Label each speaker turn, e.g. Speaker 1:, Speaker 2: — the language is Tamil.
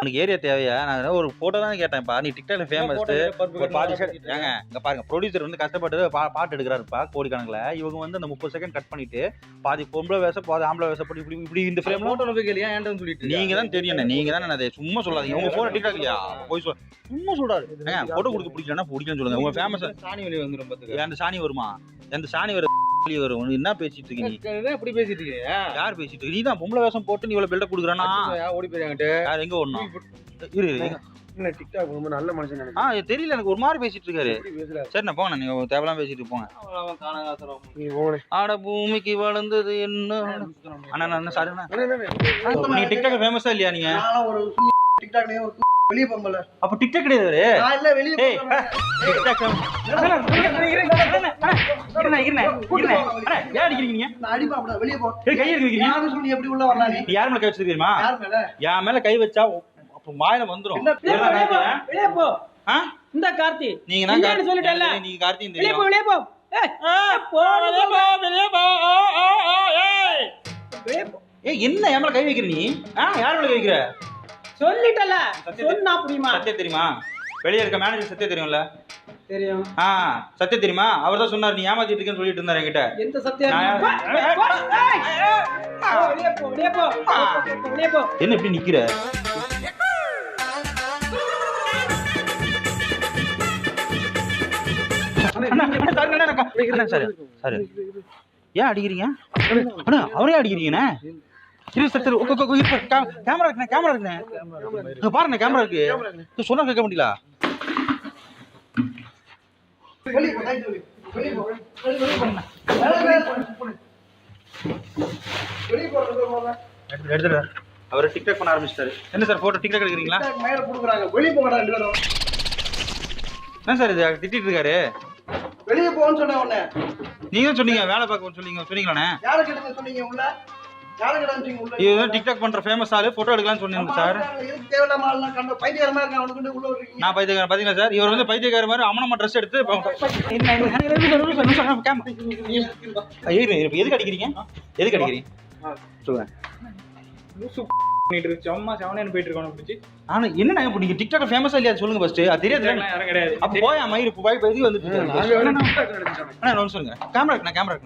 Speaker 1: உனக்கு ஏரியா தேவையா? நான் ஒரு போட்டோ தான் கேட்டேன்ப்பா. நீ டிக்டாக்ல ஃபேமஸ் ஒரு பாதி ஏங்க இங்க பாருங்க. ப்ரொடியூசர் வந்து கஷ்டப்பட்டு பா- பாட்டு எடுக்கிறாருப்பா கோடிக்கணக்கில். இவங்க வந்து அந்த முப்பது செகண்ட் கட் பண்ணிட்டு பாதி பொம்பளை வேஷம் பாதி ஆம்பளை வேஷம் போட்டு இப்படி இப்படி இந்த ஃப்ரேம்ல
Speaker 2: போட்டோ கேளியா ஏன்டா சொல்லிட்டு
Speaker 1: நீங்க தான் தெரியும் நீங்க தான் அதை சும்மா சொல்லாதீங்க. உங்க போன டிக்டாக் இல்லையா? போய் சொல் சும்மா சொல்றாரு போட்டோ கொடுக்க பிடிக்கலன்னா பிடிக்கலன்னு சொல்லுங்க. உங்க ஃபேமஸ்
Speaker 2: சாணி வெளியே பாத்துக்க.
Speaker 1: அந்த சாணி வருமா? அந்த சாணி வர வரும். என்ன பேசிட்டு இருக்க நீ?
Speaker 2: இதான் இப்படி பேசிட்டு இருக்கீங்க
Speaker 1: யார் பேசிட்டு இருக்க? நீ தான் பொம்பளை வேஷம் போட்டு நீ இவ்வளவு பில்டப் கொடுக்குறானா?
Speaker 2: ஓடி போயிருக்காங்கட்டு
Speaker 1: யார் எங்க ஓடணும்? இரு இரு, எங்க-
Speaker 3: இல்ல டிக்டாக் ரொம்ப நல்ல மனுஷன்
Speaker 1: ஆ தெரியல எனக்கு ஒரு மாதிரி பேசிட்டு இருக்காரு.
Speaker 3: எப்படி பேசுறாரு?
Speaker 1: சரி நான் போங்க நீங்க தேவையில்லாம பேசிட்டு போங்க.
Speaker 3: நீ
Speaker 1: ஆட பூமிக்கு வளர்ந்தது என்ன? அண்ணா நான் சாரி அண்ணா
Speaker 3: அண்ணே, அண்ணே, அண்ணே.
Speaker 1: நீங்க டிக்டாக் ஃபேமஸா இல்லையா நீங்க?
Speaker 3: டிக்டாக்லயே ஒரு வெளிய போம்பல
Speaker 1: அப்ப டிக்டாக் கிடையாது அவரு
Speaker 3: நான் இல்ல
Speaker 1: நான்
Speaker 3: இருக்கேன்
Speaker 1: இருக்கேன் ஏன் அடிக்கிறீங்க
Speaker 3: வெளிய போ. சொல்லி எப்படி உள்ள வரலாம் நீ
Speaker 1: யார் மேல கை வச்சிருக்கீங்க தெரியுமா
Speaker 3: மேல?
Speaker 1: கை வச்சா அப்ப வாயில வந்துரும்.
Speaker 4: வெளிய போ இந்த கார்த்தி.
Speaker 1: நீங்க நான்
Speaker 4: சொல்லிட்டேன்ல.
Speaker 1: நீங்க கார்த்தி
Speaker 4: வெளிய போ வெளிய போ. ஏய்
Speaker 1: என்ன ஏமல கை வைக்கிற நீ? யார் மேல கை வைக்கிற?
Speaker 4: சொல்லிட்டல. சொன்னா புரியுமா?
Speaker 1: சத்தியம் தெரியுமா? வெளியே இருக்க மேனேஜர் சத்தியம் தெரியும்ல?
Speaker 4: தெரியும்.
Speaker 1: ஆ சத்தியம் தெரியுமா? அவர் தான் சொன்னார் நீ ஏமாத்திட்டு இருக்கேன்னு சொல்லிட்டு இருந்தார் என்கிட்ட.
Speaker 4: எந்த சத்தியம்?
Speaker 1: என்ன இப்படி நிக்கிற? Sir sir. ஏன் அடிக்கிறீங்க? அவரே அடிக்கிறீங்கண்ணே. இரு சார் சரி கேமரா இருக்குண்ணே கேமரா இருக்குண்ணே. பாருண்ணே கேமரா இருக்கு. சொன்னா கேட்க முடியல அவர் டிக்டாக் பண்ண ஆரம்பிச்சிட்டாரு. என்ன சார் போட்டோ டிக்டாக் எடுக்கிறீங்களா?
Speaker 3: வெளியே போகடா
Speaker 1: என்ன சார் இது திட்டிட்டு இருக்காரு?
Speaker 3: வெளியே போகணும்னு சொன்ன உடனே.
Speaker 1: சொன்னீங்க வேலை பார்க்க சொன்னீங்க சொன்னீங்களாண்ணே? இதுதான் டிக்டாக் பண்ற ஃபேமஸ் ஆளு போட்டோ எடுக்கலாம்னு சொன்னேன் சார் நான் பைத்தியக்காரன் பாத்தீங்களா சார் இவர் வந்து பைத்தியக்கார மாதிரி அமனமா ட்ரெஸ் எடுத்து எதுக்கு அடிக்கிறீங்க? எதுக்கு அடிக்கிறீங்க? சொல்லுங்க. என்ன டிக்டாக் ஃபேமஸ் இல்லையா? சொல்லுங்க ஃபர்ஸ்ட் அது தெரியாது அப்ப போய் மயிறு போய் போய் வந்து சொல்லுங்க கேமரா கேமரா